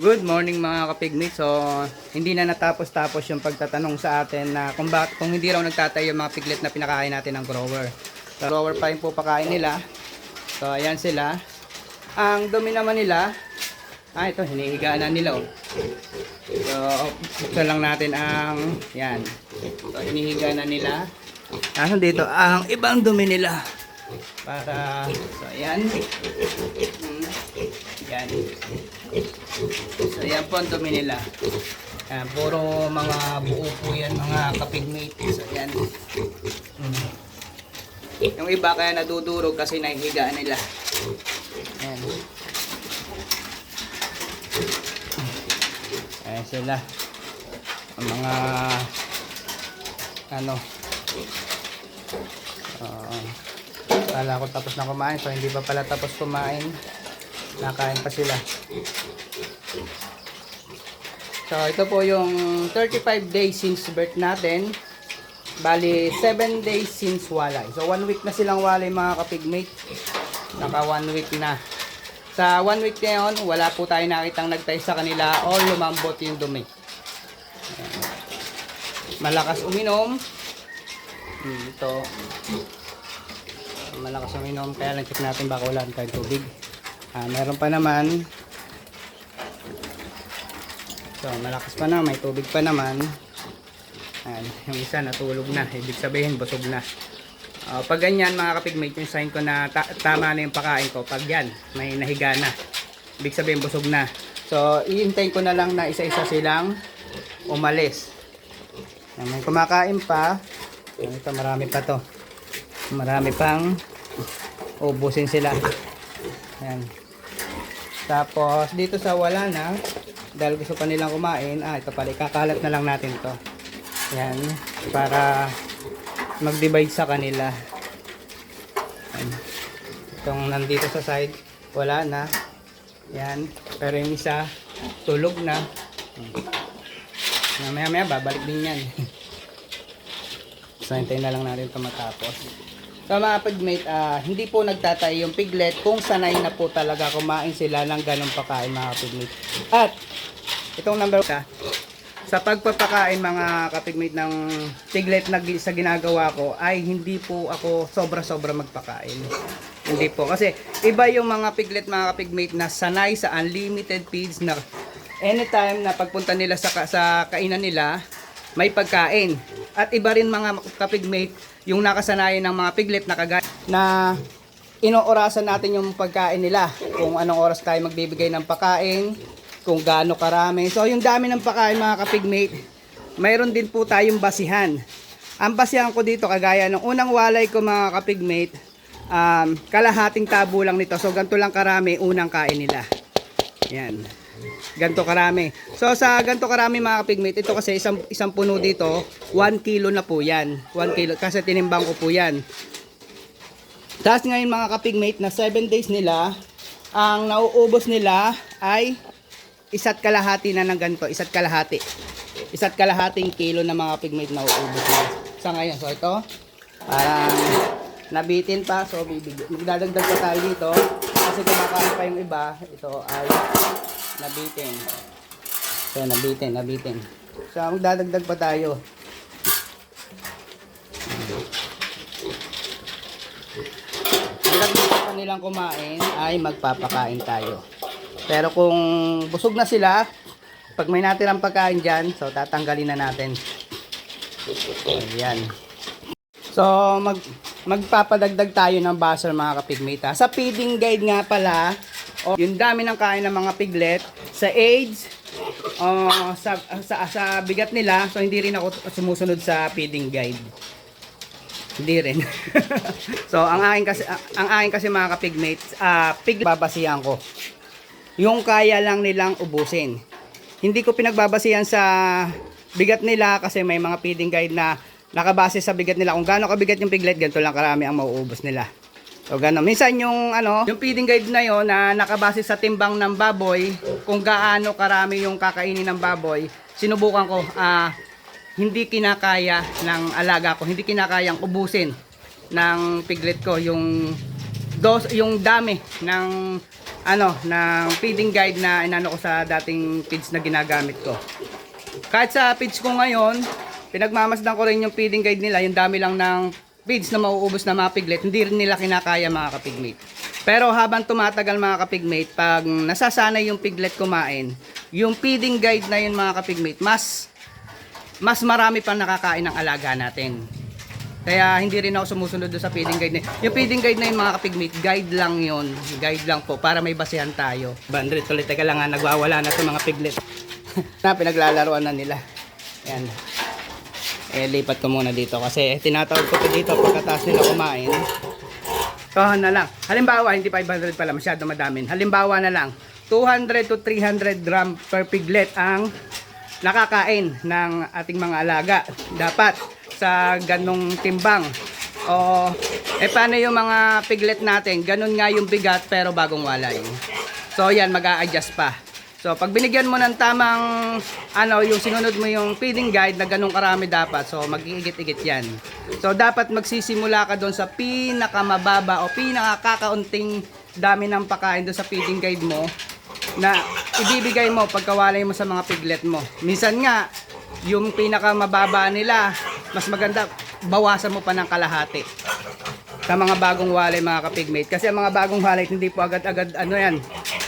Good morning mga kapigmate. So, hindi na natapos-tapos yung pagtatanong sa atin na kung, bak- kung hindi raw nagtatay yung mga piglet na pinakain natin ng grower. So, grower pa rin po pakain nila. So, ayan sila. Ang dumi naman nila, ah, ito, hinihigaan na nila. Oh. So, buksan lang natin ang, yan. So, hinihiga na nila. Ano dito, ang ibang dumi nila. Para, so, ayan. Hmm, yan. So yan po ang dumi nila. Yan, puro mga buo po yan, mga kapigmate. So yan. Mm. Yung iba kaya nadudurog kasi nahihigaan nila. Yan. Ayan sila. Ang mga ano uh, Kala ko tapos na kumain so hindi pa pala tapos kumain nakain pa sila So, ito po yung 35 days since birth natin. Bali, 7 days since walay. So, 1 week na silang walay mga kapigmate. Naka 1 week na. Sa 1 week na yun, wala po tayo nakitang nagtay sa kanila o lumambot yung dumi. Malakas uminom. Hmm, ito. Malakas uminom. Kaya lang check natin baka wala tayong tubig. Ah, meron pa naman. So, malakas pa na, may tubig pa naman. Ayan, yung isa natulog na, ibig sabihin busog na. Ah, pag ganyan mga kapigmate, yung sign ko na ta- tama na yung pakain ko. Pag yan, may nahiga na. Ibig sabihin busog na. So, iintayin ko na lang na isa-isa silang umalis. Ayan, may kumakain pa. Ayan, ito, marami pa to. Marami pang ubusin sila. Ayan. Tapos, dito sa wala na, dahil gusto pa nilang kumain, ah, ito pala, ikakalat na lang natin to. Yan, para mag-divide sa kanila. Yan. Itong nandito sa side, wala na. Yan, pero yung isa, tulog na. Mamaya maya, babalik din yan. so, hintayin na lang natin ito matapos. So mga pigmate, ah, hindi po nagtatay yung piglet kung sanay na po talaga kumain sila ng ganong pagkain mga pigmate. At itong number ka, sa pagpapakain mga kapigmate ng piglet na sa ginagawa ko ay hindi po ako sobra-sobra magpakain. Hindi po. Kasi iba yung mga piglet mga kapigmate na sanay sa unlimited feeds na anytime na pagpunta nila sa, sa kainan nila, may pagkain. At iba rin mga kapigmate, yung nakasanayan ng mga piglet na kagaya na inoorasan natin yung pagkain nila. Kung anong oras tayo magbibigay ng pagkain, kung gaano karami. So yung dami ng pagkain mga kapigmate, mayroon din po tayong basihan. Ang basihan ko dito, kagaya ng unang walay ko mga kapigmate, um, kalahating tabo lang nito. So ganito lang karami unang kain nila. Yan. Ganto karami. So sa ganto karami mga kapigmate, ito kasi isang isang puno dito, 1 kilo na po 'yan. 1 kilo kasi tinimbang ko po 'yan. Tapos ngayon mga kapigmate na 7 days nila, ang nauubos nila ay isa't kalahati na ng ganito, isa't kalahati. Isa't kalahating kilo na mga pigmate na nauubos nila. Sa ngayon, so ito, parang nabitin pa, so bibig, magdadagdag pa tayo dito. Kasi kumakain pa yung iba, ito ay nabitin. So nabitin, nabitin. So magdadagdag pa tayo. Hanggang gusto pa nilang kumain ay magpapakain tayo. Pero kung busog na sila, pag may natirang pagkain dyan, so tatanggalin na natin. Ayan. So mag magpapadagdag tayo ng buzzer mga kapigmate. ha. Sa feeding guide nga pala, o yung dami ng kain ng mga piglet, sa age, o sa, sa, sa bigat nila, so hindi rin ako sumusunod sa feeding guide. Hindi rin. so, ang akin kasi ang akin kasi mga kapigmates, ah pig babasihan ko. Yung kaya lang nilang ubusin. Hindi ko pinagbabasihan sa bigat nila kasi may mga feeding guide na nakabase sa bigat nila. Kung gaano kabigat yung piglet, ganito lang karami ang mauubos nila. So, gano'n. Minsan yung, ano, yung feeding guide na yon na nakabase sa timbang ng baboy, kung gaano karami yung kakainin ng baboy, sinubukan ko, ah, hindi kinakaya ng alaga ko, hindi kinakayang ubusin ng piglet ko yung dos yung dami ng ano, ng feeding guide na inano ko sa dating feeds na ginagamit ko. Kahit sa feeds ko ngayon, pinagmamasdan ko rin yung feeding guide nila, yung dami lang ng feeds na mauubos na mga piglet, hindi rin nila kinakaya mga kapigmate. Pero habang tumatagal mga kapigmate, pag nasasanay yung piglet kumain, yung feeding guide na yun mga kapigmate, mas mas marami pang nakakain ng alaga natin. Kaya hindi rin ako sumusunod sa feeding guide na Yung feeding guide na yun mga kapigmate, guide lang yun. Guide lang po para may basehan tayo. Bandrit ulit, teka lang nga, nagwawala na itong mga piglet. na pinaglalaruan na nila. Yan. Eh, lipat ko muna dito kasi tinatawag ko to dito pagkatapos nila kumain. So, na lang. Halimbawa, hindi 500 pala, masyado madamin. Halimbawa na lang, 200 to 300 gram per piglet ang nakakain ng ating mga alaga. Dapat sa ganong timbang. O, eh paano yung mga piglet natin? Ganun nga yung bigat pero bagong walay. So, yan, mag adjust pa. So, pag binigyan mo ng tamang, ano, yung sinunod mo yung feeding guide na ganun karami dapat. So, mag-iigit-igit yan. So, dapat magsisimula ka doon sa pinakamababa o pinakakakaunting dami ng pakain doon sa feeding guide mo na ibibigay mo pagkawalay mo sa mga piglet mo. Minsan nga, yung pinakamababa nila, mas maganda, bawasan mo pa ng kalahati sa mga bagong walay mga kapigmate. Kasi ang mga bagong walay, hindi po agad-agad, ano yan,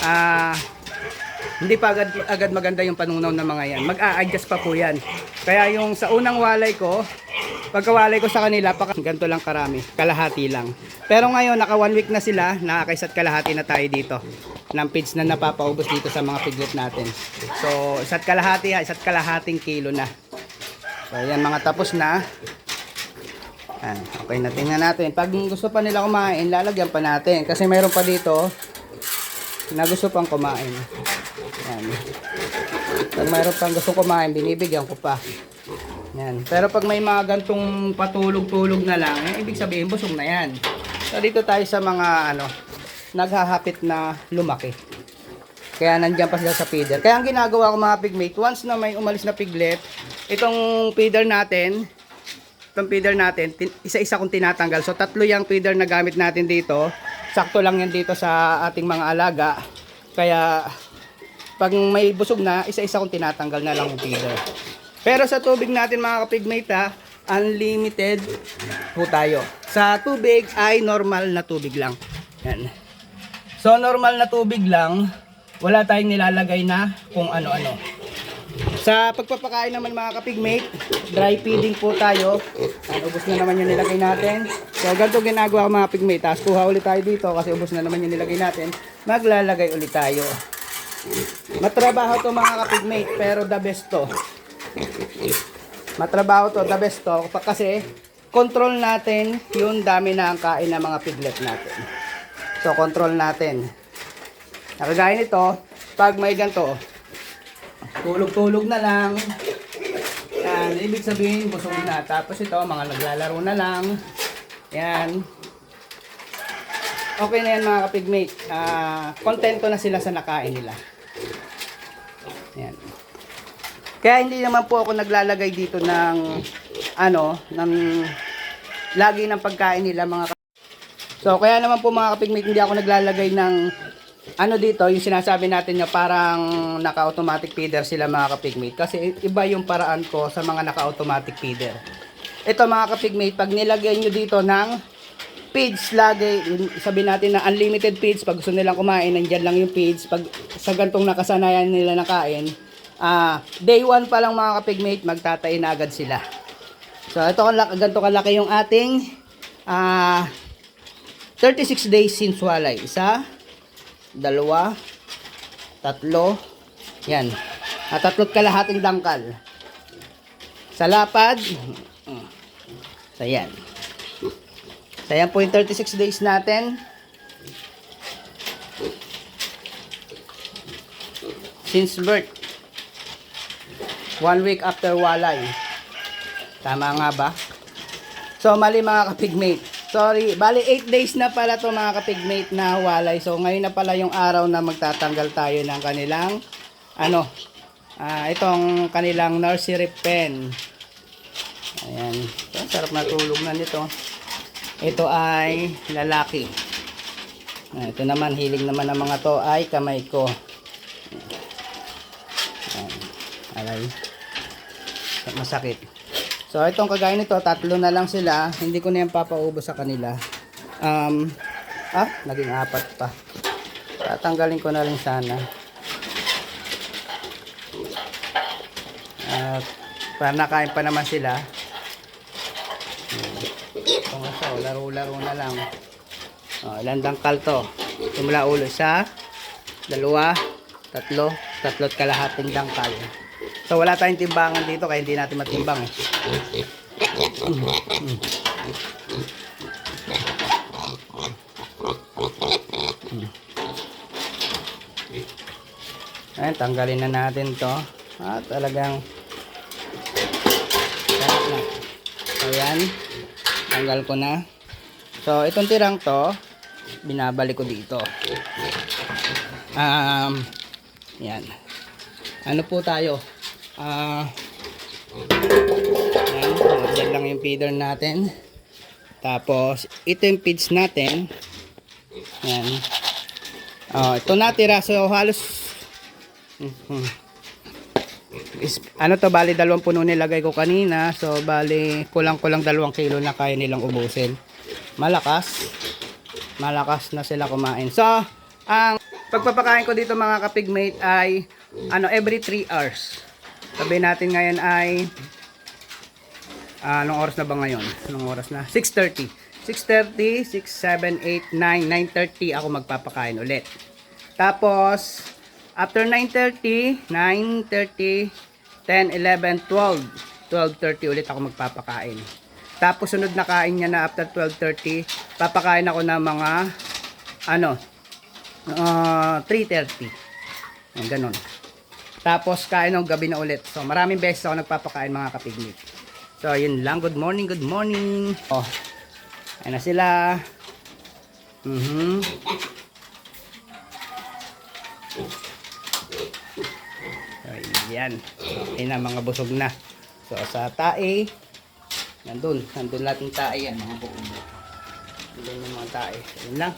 ah, hindi pa agad, agad maganda yung panunaw ng mga yan. Mag-a-adjust pa po yan. Kaya yung sa unang walay ko, pagkawalay ko sa kanila, paka, ganito lang karami, kalahati lang. Pero ngayon, naka one week na sila, nakakaisa't kalahati na tayo dito ng feeds na napapaubos dito sa mga piglet natin. So, isa't kalahati ha, isa't kalahating kilo na. So, yan mga tapos na. Yan, okay na tingnan natin. Pag gusto pa nila kumain, lalagyan pa natin. Kasi mayroon pa dito na gusto pang kumain. Yan. Pag mayroon pang gusto kumain, binibigyan ko pa. Yan. Pero pag may mga gantong patulog-tulog na lang, eh, ibig sabihin busog na yan. So dito tayo sa mga ano, naghahapit na lumaki. Kaya nandiyan pa sila sa feeder. Kaya ang ginagawa ko mga pigmate, once na may umalis na piglet, itong feeder natin, itong feeder natin, tin- isa-isa kong tinatanggal. So tatlo yung feeder na gamit natin dito. Sakto lang yan dito sa ating mga alaga. Kaya pag may busog na, isa-isa kong tinatanggal na lang yung feeder. Pero sa tubig natin mga kapigmate ha, unlimited po tayo. Sa tubig ay normal na tubig lang. Yan. So normal na tubig lang, wala tayong nilalagay na kung ano-ano. Sa pagpapakain naman mga kapigmate, dry feeding po tayo. At ubos na naman yung nilagay natin. So ganito ginagawa mga pigmate. Tapos kuha ulit tayo dito kasi ubos na naman yung nilagay natin. Maglalagay ulit tayo. Matrabaho to mga kapigmate pero the best to. Matrabaho to, the best to. Kasi control natin yung dami na ang kain ng mga piglet natin. So control natin. Nakagaya nito, pag may ganito, tulog-tulog na lang. Yan, ibig sabihin busog na. Tapos ito, mga naglalaro na lang. Yan. Okay na yan mga kapigmate. Ah, kontento na sila sa nakain nila. Yan. Kaya hindi naman po ako naglalagay dito ng ano, ng lagi ng pagkain nila mga So kaya naman po mga kapigmate hindi ako naglalagay ng ano dito, yung sinasabi natin na parang naka-automatic feeder sila mga kapigmate. Kasi iba yung paraan ko sa mga naka-automatic feeder. Ito mga kapigmate, pag nilagay nyo dito ng feeds lagi, sabi natin na unlimited feeds, pag gusto nilang kumain, nandyan lang yung feeds. Pag sa gantong nakasanayan nila nakain, ah day 1 pa lang mga kapigmate, magtatayin na agad sila. So ito ganito kalaki yung ating ah 36 days since walay. Isa, dalawa, tatlo, yan. At tatlo't kalahating dangkal. Sa lapad, mm, so yan. So yan po yung 36 days natin. Since birth. One week after walay. Tama nga ba? So, mali mga kapigmate. Sorry, bali 8 days na pala to mga kapigmate na walay. So, ngayon na pala yung araw na magtatanggal tayo ng kanilang, ano, ah, itong kanilang nursery pen. Ayan. So, sarap na tulog na nito. Ito ay lalaki. Ah, ito naman, hiling naman ng mga to ay kamay ko. Aray. Masakit. So, itong kagaya nito, tatlo na lang sila. Hindi ko na yan papaubos sa kanila. Um, ah, naging apat pa. Tatanggalin ko na rin sana. At para nakain pa naman sila. Ito nga siya, oh, laro-laro na lang. Oh, ilan dangkal to? Simula ulo sa dalawa, tatlo, tatlo't kalahating dangkal. So wala tayong timbangan dito kaya hindi natin matimbang eh. Ayan, tanggalin na natin to. Ah, talagang sarap na. So, yan. Tanggal ko na. So, itong tirang to, binabalik ko dito. Um, yan. Ano po tayo? Ah, yan. Yan lang yung feeder natin. Tapos, ito yung feeds natin. Yan. Oh, ito natira. So, halos Mhm. Is, ano to, bali dalawang puno nilagay ko kanina. So, bali kulang-kulang dalawang kilo na kaya nilang ubusin. Malakas. Malakas na sila kumain. So, ang pagpapakain ko dito mga kapigmate ay ano, every 3 hours. Sabi natin ngayon ay ah, anong oras na ba ngayon? Anong oras na? 6.30. 6.30, 6, 7, 8, 9, 9.30 ako magpapakain ulit. Tapos, after 9.30, 9.30, 10, 11, 12. 12.30 ulit ako magpapakain. Tapos sunod na kain niya na after 12.30, papakain ako ng mga, ano, uh, 3.30. Yan, ganun. Tapos kain ng gabi na ulit. So maraming beses ako nagpapakain mga kapigmit. So yun lang. Good morning, good morning. Oh, ayun na sila. Mhm. Ayan. Okay na mga busog na. So sa tae, nandun. Nandun lahat yung tae yan mga buong. Nandun yung mga tae. Ayun lang.